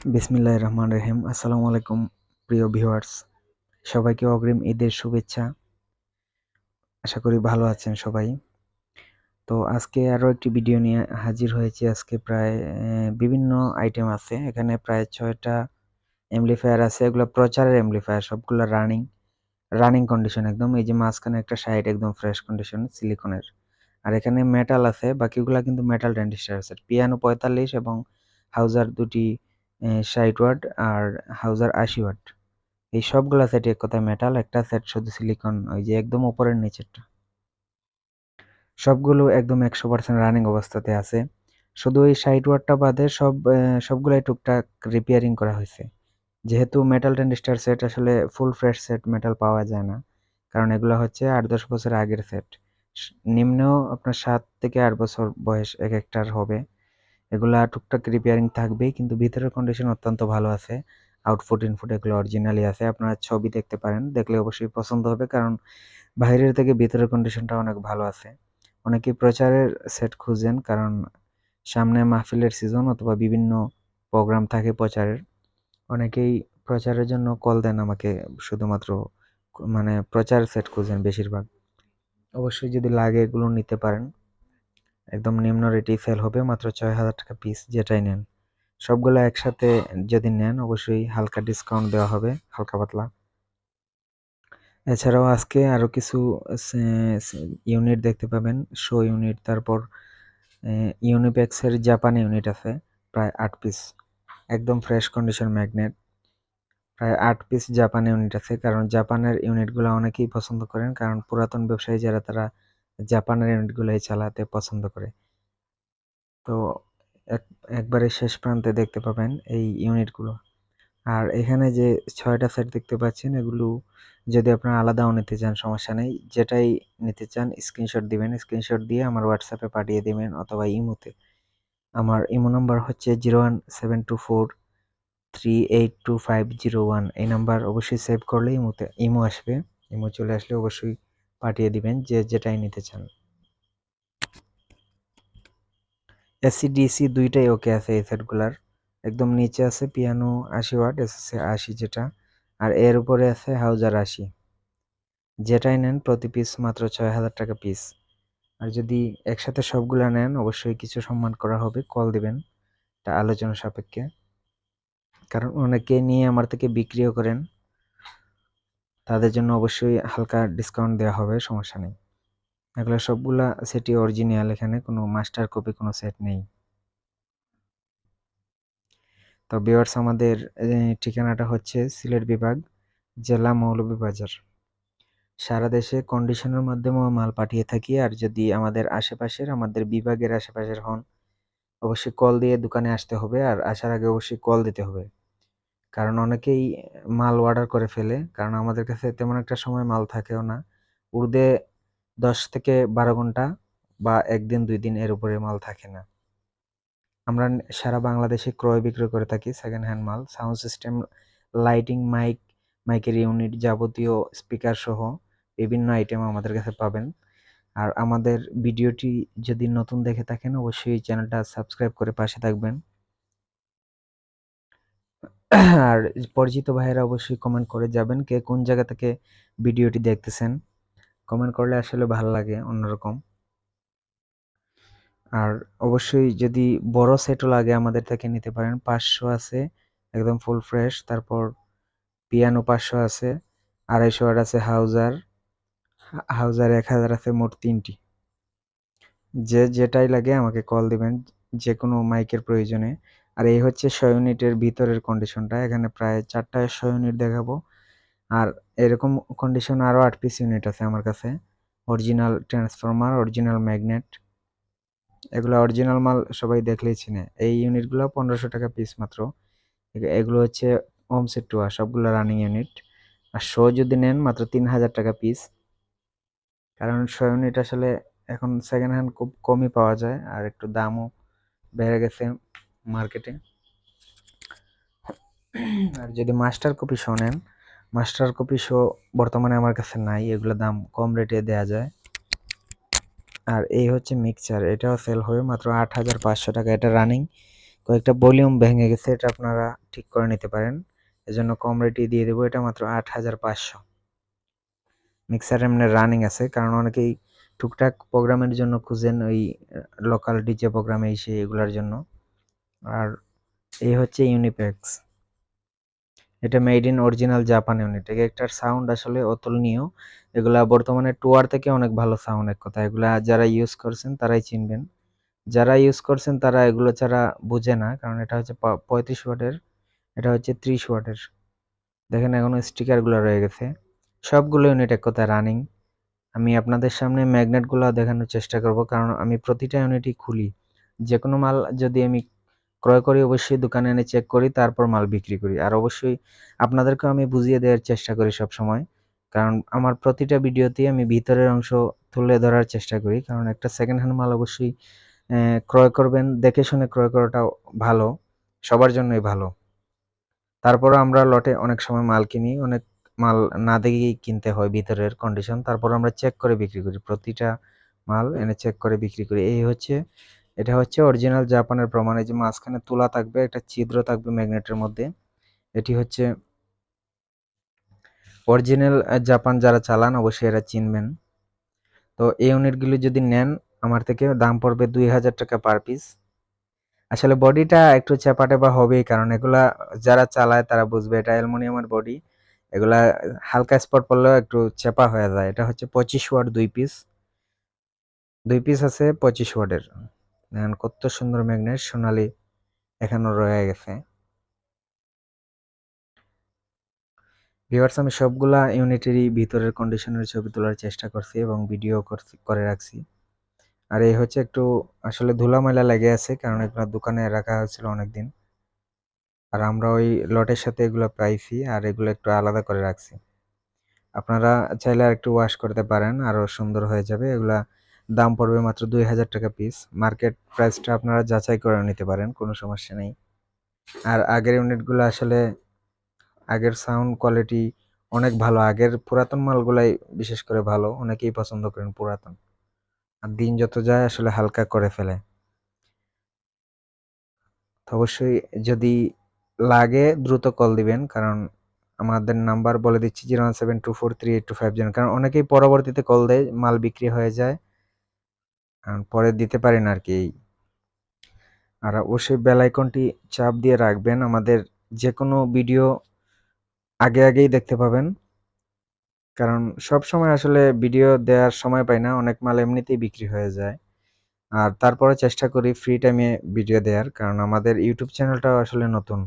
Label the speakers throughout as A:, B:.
A: বিসমিল্লাহ রহমান রহিম। আসসালামু আলাইকুম প্রিয় ভিউয়ার্স। সবাইকে অগ্রিম ঈদের শুভেচ্ছা। আশা করি ভালো আছেন সবাই। তো আজকে আরও একটি ভিডিও নিয়ে হাজির হয়েছি। আজকে প্রায় বিভিন্ন আইটেম আছে। এখানে প্রায় ছয়টা এমপ্লিফায়ার আছে। এগুলো প্রচারের এমপ্লিফায়ার সবগুলো রানিং রানিং কন্ডিশন একদম। এই যে মাঝখানে একটা সাইড একদম ফ্রেশ কন্ডিশন সিলিকনের আর এখানে মেটাল আছে। বাকিগুলা কিন্তু মেটাল ডেন্টিস্টার আছে। পিয়ানো পঁয়তাল্লিশ এবং হাউজার দুটি ষাট ওয়াট আর হাউজার আশি ওয়াট এই সবগুলা সেট এক কথায় মেটাল একটা সেট শুধু সিলিকন ওই যে একদম উপরের নিচেরটা। সবগুলো একদম একশো পার্সেন্ট রানিং অবস্থাতে আছে। শুধু ওই ষাট ওয়াটটা বাদে সব সবগুলাই টুকটাক রিপেয়ারিং করা হয়েছে। যেহেতু মেটাল টেন্ডিস্টার সেট আসলে ফুল ফ্রেশ সেট মেটাল পাওয়া যায় না, কারণ এগুলো হচ্ছে আট দশ বছর আগের সেট নিম্নেও আপনার সাত থেকে আট বছর বয়স এক একটার হবে। এগুলা টুকটাক রিপেয়ারিং থাকবেই, কিন্তু ভিতরের কন্ডিশন অত্যন্ত ভালো আছে। আউটফুট ইনফুট এগুলো অরিজিনালি আছে, আপনারা ছবি দেখতে পারেন, দেখলে অবশ্যই পছন্দ হবে, কারণ বাইরের থেকে ভিতরের কন্ডিশনটা অনেক ভালো আছে। অনেকেই প্রচারের সেট খুঁজেন, কারণ সামনে মাহফিলের সিজন অথবা বিভিন্ন প্রোগ্রাম থাকে প্রচারের। অনেকেই প্রচারের জন্য কল দেন আমাকে, শুধুমাত্র মানে প্রচার সেট খুঁজেন বেশিরভাগ। অবশ্যই যদি লাগে এগুলো নিতে পারেন। একদম নিম্ন রেটেই সেল হবে, মাত্র ছয় হাজার টাকা পিস যেটাই নেন। সবগুলো একসাথে যদি নেন, অবশ্যই হালকা ডিসকাউন্ট দেওয়া হবে, হালকা পাতলা। এছাড়াও আজকে আরও কিছু ইউনিট দেখতে পাবেন। শো ইউনিট তারপর ইউনিপ্যাক্সের জাপানি ইউনিট আছে, প্রায় আট পিস একদম ফ্রেশ কন্ডিশন ম্যাগনেট প্রায় আট পিস জাপানি ইউনিট আছে, কারণ জাপানের ইউনিটগুলো অনেকেই পছন্দ করেন, কারণ পুরাতন ব্যবসায়ী যারা, তারা জাপানের ইউনিটগুলোই চালাতে পছন্দ করে। তো এক, একবারে শেষ প্রান্তে দেখতে পাবেন এই ইউনিটগুলো। আর এখানে যে ছয়টা সেট দেখতে পাচ্ছেন, এগুলো যদি আপনারা আলাদাও নিতে চান, সমস্যা নেই। যেটাই নিতে চান, স্ক্রিনশট দিবেন। স্ক্রিনশট দিয়ে আমার হোয়াটসঅ্যাপে পাঠিয়ে দেবেন অথবা ইমোতে। আমার ইমো নাম্বার হচ্ছে zero one seven two four three eight two five zero one. এই নাম্বার অবশ্যই সেভ করলে ইমোতে, ইমো আসবে। ইমো চলে আসলে অবশ্যই পাঠিয়ে দিবেন যে যেটাই নিতে চান। এসি ডিসি দুইটাই ওকে আছে এই সেটগুলার একদম নিচে আছে পিয়ানো আশি ওয়াট এসএসসি আশি যেটা। আর এর উপরে আছে হাউজার আশি। যেটাই নেন প্রতি পিস মাত্র ছয় হাজার টাকা পিস আর যদি একসাথে সবগুলা নেন, অবশ্যই কিছু সম্মান করা হবে কল দিবেন। তা আলোচনা সাপেক্ষে। কারণ অনেকে নিয়ে আমার থেকে বিক্রিও করেন। তাদের জন্য অবশ্যই হালকা ডিসকাউন্ট দেওয়া হবে, সমস্যা নেই। এগুলো সবগুলা সেটই অরিজিনাল এখানে কোনো মাস্টার কপি কোনো সেট নেই। তো বিয়ার্স আমাদের ঠিকানাটা হচ্ছে সিলেট বিভাগ, জেলা মৌলভীবাজার। সারা দেশে কন্ডিশনের মাধ্যমেও মাল পাঠিয়ে থাকি, আর যদি আমাদের আশেপাশের, আমাদের বিভাগের আশেপাশের হন, অবশ্যই কল দিয়ে দোকানে আসতে হবে, আর আসার আগে অবশ্যই কল দিতে হবে। কারণ অনেকেই মাল অর্ডার করে ফেলে। কারণ আমাদের কাছে তেমন একটা সময় মাল থাকেও না। উর্দে দশ থেকে বারো ঘণ্টা বা একদিন, দুই দিন এর উপরে মাল থাকে না। আমরা সারা বাংলাদেশে ক্রয় বিক্রয় করে থাকি সেকেন্ড হ্যান্ড মাল। সাউন্ড সিস্টেম লাইটিং মাইক মাইকের ইউনিট যাবতীয় স্পিকার সহ বিভিন্ন আইটেম আমাদের কাছে পাবেন। আর আমাদের ভিডিওটি যদি নতুন দেখে থাকেন, অবশ্যই চ্যানেলটা সাবস্ক্রাইব করে পাশে থাকবেন। আর পরিচিত ভাইয়েরা অবশ্যই কমেন্ট করে যাবেন কে কোন জায়গা থেকে ভিডিওটি দেখতেছেন। কমেন্ট করলে আসলে ভালো লাগে অন্যরকম। আর অবশ্যই যদি বড় সেটও লাগে আমাদের থেকে নিতে পারেন, পাঁচশো আছে, একদম ফুল ফ্রেশ তারপর পিয়ানো পাঁচশো আছে, আড়াইশো আর আছে হাউজার হাউজার এক হাজার আছে মোট তিনটি। যে যেটাই লাগে আমাকে কল দিবেন, যে কোনো মাইকের প্রয়োজনে। আর এই হচ্ছে ছয় ইউনিটের ভিতরের কন্ডিশনটা এখানে প্রায় চারটা ইউনিট দেখাবো। আর এরকম কন্ডিশন আরও আট পিস ইউনিট আছে আমার কাছে। অরিজিনাল ট্রান্সফরমার অরিজিনাল ম্যাগনেট এগুলো অরিজিনাল মাল সবাই দেখলেই চিনে। এই ইউনিটগুলো পনেরোশো টাকা পিস মাত্র। এগুলো হচ্ছে হোম সেট টুয়া সবগুলো রানিং ইউনিট আর শো যদি নেন, মাত্র তিন হাজার টাকা পিস কারণ শো ইউনিট আসলে এখন সেকেন্ড হ্যান্ড খুব কমই পাওয়া যায়। আর একটু দামও বেড়ে গেছে। মার্কেটে। আর যদি মাস্টার কপি শো নেন, মাস্টার কপি শো বর্তমানে আমার কাছে নাই, এগুলো দাম কম রেটে দেওয়া যায়। আর এই হচ্ছে মিক্সচার, এটাও সেল হবে মাত্র আট হাজার পাঁচশো টাকা, এটা রানিং কয়েকটা ভলিউম ভেঙে গেছে, এটা আপনারা ঠিক করে নিতে পারেন। এজন্য কম রেটই দিয়ে দেবো, এটা মাত্র আট হাজার পাঁচশো। মিক্সার এমনি রানিং আছে, কারণ অনেকেই টুকটাক প্রোগ্রামের জন্য খুঁজেন, ওই লোকাল ডিজে প্রোগ্রামে এসে এগুলার জন্য। আর এই হচ্ছে ইউনিপ্যাক্স এটা made in original Japan unit একটার সাউন্ড আসলে অতুলনীয়। এগুলা বর্তমানে টুয়ার থেকে অনেক ভালো সাউন্ড এক কথা। এগুলা যারা ইউজ করছেন তারাই চিনবেন। যারা ইউজ করছেন তারা এগুলো ছাড়া বুঝে না, কারণ এটা হচ্ছে পঁয়ত্রিশ ওয়াটের। এটা হচ্ছে ত্রিশ ওয়াটের। দেখেন এখনও স্টিকারগুলো রয়ে গেছে। সবগুলো ইউনিট এক কথা রানিং আমি আপনাদের সামনে ম্যাগনেটগুলো দেখানোর চেষ্টা করব, কারণ আমি প্রতিটা ইউনিটই খুলি। যে কোনো মাল যদি আমি ক্রয় করি, অবশ্যই দোকানে এনে চেক করি, তারপর মাল বিক্রি করি। আর অবশ্যই আপনাদেরকেও আমি বুঝিয়ে দেওয়ার চেষ্টা করি সব সময় কারণ আমার প্রতিটা ভিডিওতেই আমি ভিতরের অংশ তুলে ধরার চেষ্টা করি। কারণ একটা সেকেন্ড হ্যান্ড মাল অবশ্যই ক্রয় করবেন, দেখে শুনে ক্রয় করাটা ভালো, সবার জন্যই ভালো। তারপরও আমরা লটে অনেক সময় মাল কিনি, অনেক মাল না দেখেই কিনতে হয় ভিতরের কন্ডিশন তারপর আমরা চেক করে বিক্রি করি, প্রতিটা মাল এনে চেক করে বিক্রি করি। এই হচ্ছে এটা হচ্ছে অরিজিনাল জাপানের প্রমাণ। এই যে মাঝখানে তুলা থাকবে, একটা ছিদ্র থাকবে ম্যাগনেটের মধ্যে। এটি হচ্ছে অরিজিনাল জাপান যারা চালান, অবশ্যই এরা চিনবেন। তো এই ইউনিটগুলি যদি নেন, আমার থেকে দাম পড়বে দুই হাজার টাকা পার পিস আসলে বডিটা একটু চেপাটে বা হবেই, কারণ এগুলা যারা চালায় তারা বুঝবে, এটা অ্যালুমিনিয়ামের বডি। এগুলা হালকা স্পট পড়লেও একটু চেপা হয়ে যায়। এটা হচ্ছে পঁচিশ ওয়াট দুই পিস দুই পিস আছে পঁচিশ ওয়াটের। দেখেন কত সুন্দর ম্যাগনেট সোনালি এখানে রয়ে গেছে। ভিউয়ার্স আমি সবগুলা ইউনিটেরই ভিতরের কন্ডিশনের ছবি তোলার চেষ্টা করছি এবং ভিডিও করে রাখছি। আর এই হচ্ছে একটু আসলে ধুলা ময়লা লেগে আছে, কারণ এগুলো দোকানে রাখা হয়েছিল অনেকদিন। আর আমরা ওই লটের সাথে এগুলো পাইছি আর এগুলো একটু আলাদা করে রাখছি। আপনারা চাইলে আর একটু ওয়াশ করতে পারেন আরও সুন্দর হয়ে যাবে। এগুলা দাম পড়বে মাত্র দুই হাজার টাকা পিস মার্কেট প্রাইসটা আপনারা যাচাই করে নিতে পারেন, কোনো সমস্যা নেই। আর আগের ইউনিটগুলো আসলে আগের সাউন্ড কোয়ালিটি অনেক ভালো। আগের পুরাতন মালগুলাই বিশেষ করে ভালো, অনেকেই পছন্দ করেন পুরাতন। আর দিন যত যায় আসলে হালকা করে ফেলে। অবশ্যই যদি লাগে দ্রুত কল দিবেন, কারণ আমাদের নাম্বার বলে দিচ্ছি zero one seven two four three eight two five কারণ অনেকেই পরবর্তীতে কল দেয়, মাল বিক্রি হয়ে যায়। পরে দিতে পারেন আর কি আর অবশ্যই বেল আইকনটি চাপ দিয়ে রাখবেন। আমাদের যে কোনো ভিডিও আগে আগেই দেখতে পাবেন। কারণ সব সময় আসলে ভিডিও দেওয়ার সময় পাই না, অনেক মাল এমনিতেই বিক্রি হয়ে যায়। আর তারপরে চেষ্টা করি ফ্রি টাইমে ভিডিও দেওয়ার, কারণ আমাদের ইউটিউব চ্যানেলটাও আসলে নতুন।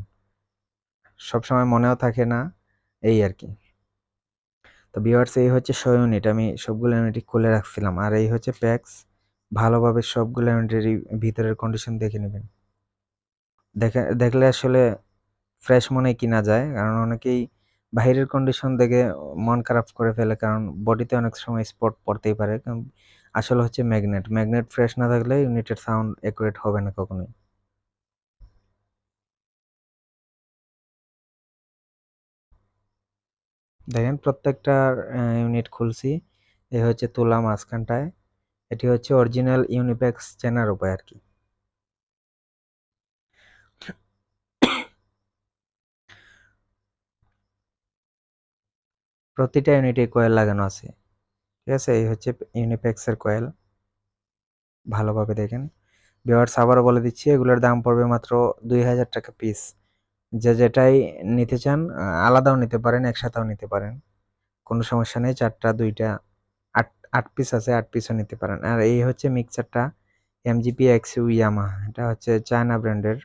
A: সবসময় মনেও থাকে না, এই আর কি তো ভিওয়ার্স এই হচ্ছে শো ইউনিট আমি সবগুলো ইউনিট খুলে রাখছিলাম। আর এই হচ্ছে প্যাক্স ভালোভাবে সবগুলো ইউনিটেরই ভিতরের কন্ডিশন দেখে নেবেন। দেখে, দেখলে আসলে ফ্রেশ মনে কিনা যায়, কারণ অনেকেই বাইরের কন্ডিশন দেখে মন খারাপ করে ফেলে, কারণ বডিতে অনেক সময় স্পট পড়তেই পারে। আসলে হচ্ছে ম্যাগনেট ম্যাগনেট ফ্রেশ না থাকলে ইউনিটের সাউন্ড অ্যাকুরেট হবে না কখনোই। দেখেন প্রত্যেকটার ইউনিট খুলছি, এ হচ্ছে তোলা মাঝখানটায়। এটি হচ্ছে অরিজিনাল ইউনিপ্যাক্স চেনার উপায় আর কি। প্রতিটা ইউনিটে কয়েল লাগানো আছে। ঠিক আছে? এই হচ্ছে ইউনিপ্যাক্সের কয়েল ভালোভাবে দেখেন। ভিওয়ার্স আবারও বলে দিচ্ছি, এগুলোর দাম পড়বে মাত্র দুই হাজার টাকা পিস যে যেটাই নিতে চান, আলাদাও নিতে পারেন, একসাথেও নিতে পারেন। কোনো সমস্যা নেই, চারটা, দুইটা আট পিস আছে, আট পিসও নিতে পারেন। আর এই হচ্ছে মিক্সারটা এমজিপি এক্সইউ ইয়ামা এটা হচ্ছে চায়না ব্র্যান্ডের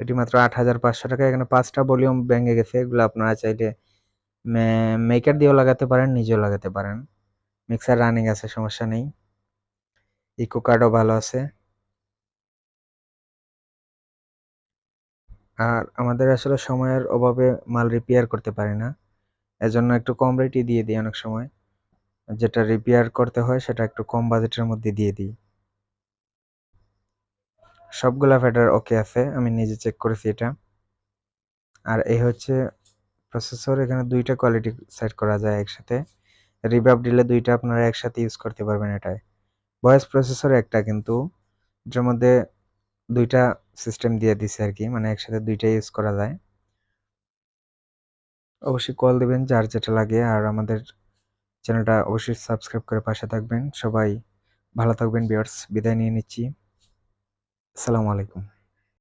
A: এটি মাত্র আট হাজার পাঁচশো টাকা, এখানে পাঁচটা ভলিউম ভেঙে গেছে, এগুলো আপনারা চাইলে মেকার দিয়েও লাগাতে পারেন, নিজেও লাগাতে পারেন। মিক্সার রানিং আছে, সমস্যা নেই। ইকো কার্ডও ভালো আছে। আর আমাদের আসলে সময়ের অভাবে মাল রিপেয়ার করতে পারি না। এজন্য একটু কম রেটই দিয়ে দিই অনেক সময়। যেটা রিপেয়ার করতে হয়, সেটা একটু কম বাজেটের মধ্যে দিয়ে দিই। সবগুলা ফেডার ওকে আছে, আমি নিজে চেক করেছি এটা। আর এই হচ্ছে প্রসেসর এখানে দুইটা কোয়ালিটি সেট করা যায় একসাথে। রিভাব দিলে দুইটা আপনারা একসাথে ইউজ করতে পারবেন এটায়। ভয়েস প্রসেসর একটা কিন্তু, এটার মধ্যে দুইটা সিস্টেম দিয়ে দিছে আর কি মানে একসাথে দুইটাই ইউজ করা যায়। অবশ্যই কল দিবেন, যার যেটা লাগে, আর আমাদের চ্যানেলটা অবশ্যই সাবস্ক্রাইব করে পাশে থাকবেন। সবাই ভালো থাকবেন বিয়ার্স বিদায় নিয়ে নিচ্ছি। আসসালামু আলাইকুম।